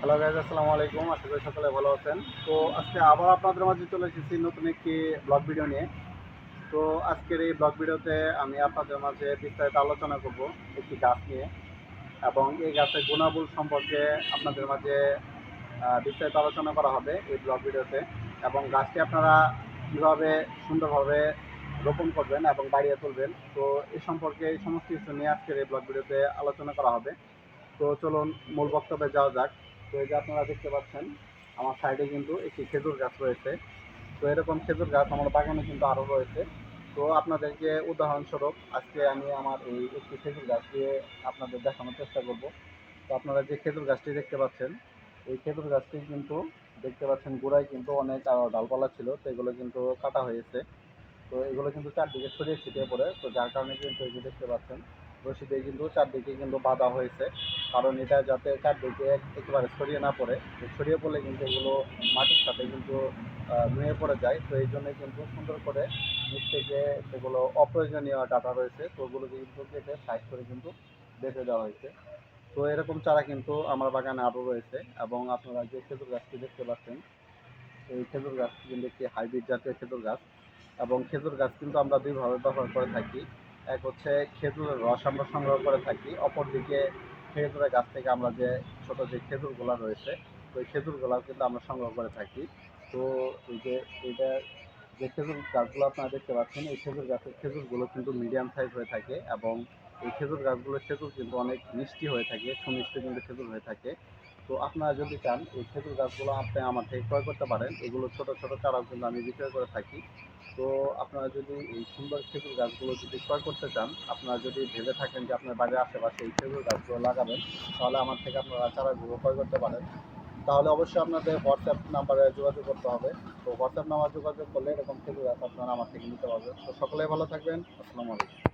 Hello guys আসসালামু আলাইকুম। আশা করি সকলে ভালো আছেন। তো আজকে আবার আপনাদের মাঝে চলে এসেছি নতুন একটি ব্লগ ভিডিও নিয়ে। তো আজকের এই ব্লগ ভিডিওতে আমি আপনাদের মাঝে বিস্তারিত আলোচনা করব একটি গাছ নিয়ে। এবং এই গাছের গুণাবলী সম্পর্কে আপনাদের মাঝে বিস্তারিত আলোচনা করা হবে এই ব্লগ ভিডিওতে এবং গাছটি আপনারা কীভাবে সুন্দরভাবে রোপণ করবেন এবং বাড়িয়ে তুলবেন। তো এই সম্পর্কে এই সমস্ত কিছু নিয়ে আজকের এই ব্লগ ভিডিওতে আলোচনা করা হবে। তো চলুন মূল বক্তব্যে যাওয়া যাক। তো এই যে আপনারা দেখতে পাচ্ছেন, আমার সাইডে কিন্তু একটি খেজুর গাছ রয়েছে। তো এরকম খেজুর গাছ আমার বাগানে কিন্তু আরও রয়েছে। তো আপনাদেরকে উদাহরণস্বরূপ আজকে আমি আমার এই একটি খেজুর গাছ দিয়ে আপনাদের দেখানোর চেষ্টা করব। তো আপনারা যে খেজুর গাছটি দেখতে পাচ্ছেন, এই খেজুর গাছটি কিন্তু দেখতে পাচ্ছেন গোড়ায় কিন্তু অনেক ডালপালা ছিল, তো এগুলো কিন্তু কাটা হয়েছে। তো এগুলো কিন্তু চারদিকে ছড়িয়ে ছিটিয়ে পড়ে, তো যার কারণে কিন্তু এই যে দেখতে পাচ্ছেন রশি দিয়ে কিন্তু চারদিকে কিন্তু বাঁধা হয়েছে। কারণ এটা যাতে চারদিকে একেবারে ছড়িয়ে না পড়ে ছড়িয়ে পড়লে কিন্তু এগুলো মাটির সাথে কিন্তু নুয়ে পড়ে যায়। তো এই জন্য কিন্তু সুন্দর করে নিচ থেকে সেগুলো অপ্রয়োজনীয় ডাটা রয়েছে, তো ওগুলোকে কিন্তু কেটে সাইড করে কিন্তু বেঁধে দেওয়া হয়েছে। তো এরকম চারা কিন্তু আমার বাগানে আরও রয়েছে এবং আপনারা যে খেজুর গাছটি দেখতে পাচ্ছেন, এই খেজুর গাছটি কিন্তু একটি হাইব্রিড জাতীয় খেজুর গাছ। এবং খেজুর গাছ কিন্তু আমরা দুইভাবে ব্যবহার করে থাকি। এক হচ্ছে খেজুরের রস আমরা সংগ্রহ করে থাকি, অপরদিকে খেজুরের গাছ থেকে আমরা যে ছোট যে খেজুরগুলো রয়েছে তো এই খেজুরগুলো কিন্তু আমরা সংগ্রহ করে থাকি। তো এই যে এটা যে খেজুর গাছগুলো আপনারা দেখতে পাচ্ছেন, এই খেজুর গাছের খেজুরগুলো কিন্তু মিডিয়াম সাইজ হয়ে থাকে এবং এই খেজুর গাছগুলোর খেজুর কিন্তু অনেক মিষ্টি হয়ে থাকে, সুমিষ্টি কিন্তু খেজুর হয়ে থাকে। তো আপনারা যদি চান, এই খেজুর গাছগুলো আপনি আমার থেকে ক্রয় করতে পারেন। এগুলো ছোট ছোট চারাও কিন্তু আমি বিক্রয় করে থাকি। তো আপনারা যদি এই সুন্দর খেজুর গাছগুলো যদি ক্রয় করতে চান, আপনারা যদি ভেবে থাকেন যে আপনার বাড়ির আশেপাশে এই খেজুর গাছগুলো লাগাবেন, তাহলে আমার থেকে আপনারা চারাগুলো ক্রয় করতে পারেন। তাহলে অবশ্যই আপনাদের হোয়াটসঅ্যাপ নাম্বারে যোগাযোগ করতে হবে। তো হোয়াটসঅ্যাপ নাম্বার যোগাযোগ করলে এরকম খেজুর গাছ আপনারা আমার থেকে নিতে পারবেন। তো সকলেই ভালো থাকবেন। আসসালামু আলাইকুম।